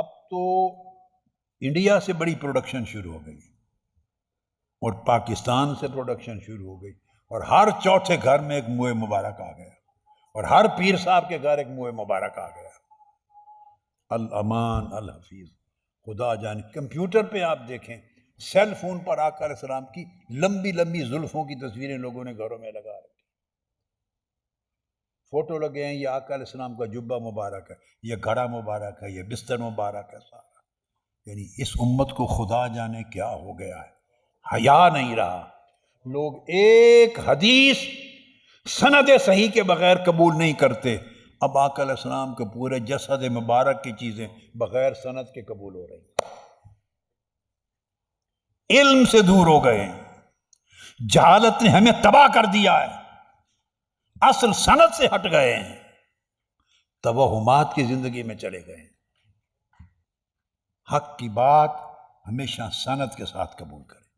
اب تو انڈیا سے بڑی پروڈکشن شروع ہو گئی اور پاکستان سے پروڈکشن شروع ہو گئی اور ہر چوتھے گھر میں ایک منہ مبارک آ گیا اور ہر پیر صاحب کے گھر ایک منہ مبارک آ گیا۔ الامان الحفیظ، خدا جان کمپیوٹر پہ آپ دیکھیں، سیل فون پر آقا علیہ السلام کی لمبی لمبی زلفوں کی تصویریں لوگوں نے گھروں میں لگا رکھی۔ فوٹو لگے ہیں، یہ آقا علیہ السلام کا جبہ مبارک ہے، یہ گھڑا مبارک ہے، یہ بستر مبارک ہے سارا۔ یعنی اس امت کو خدا جانے کیا ہو گیا ہے۔ حیا نہیں رہا۔ لوگ ایک حدیث سند صحیح کے بغیر قبول نہیں کرتے۔ اب آقا علیہ السلام کے پورے جسد مبارک کی چیزیں بغیر سند کے قبول ہو رہی ہیں۔ علم سے دور ہو گئے ہیں۔ جہالت نے ہمیں تباہ کر دیا ہے۔ اصل صنعت سے ہٹ گئے ہیں۔ توہمات کی زندگی میں چلے گئے۔ ہیں حق کی بات ہمیشہ صنعت کے ساتھ قبول کریں۔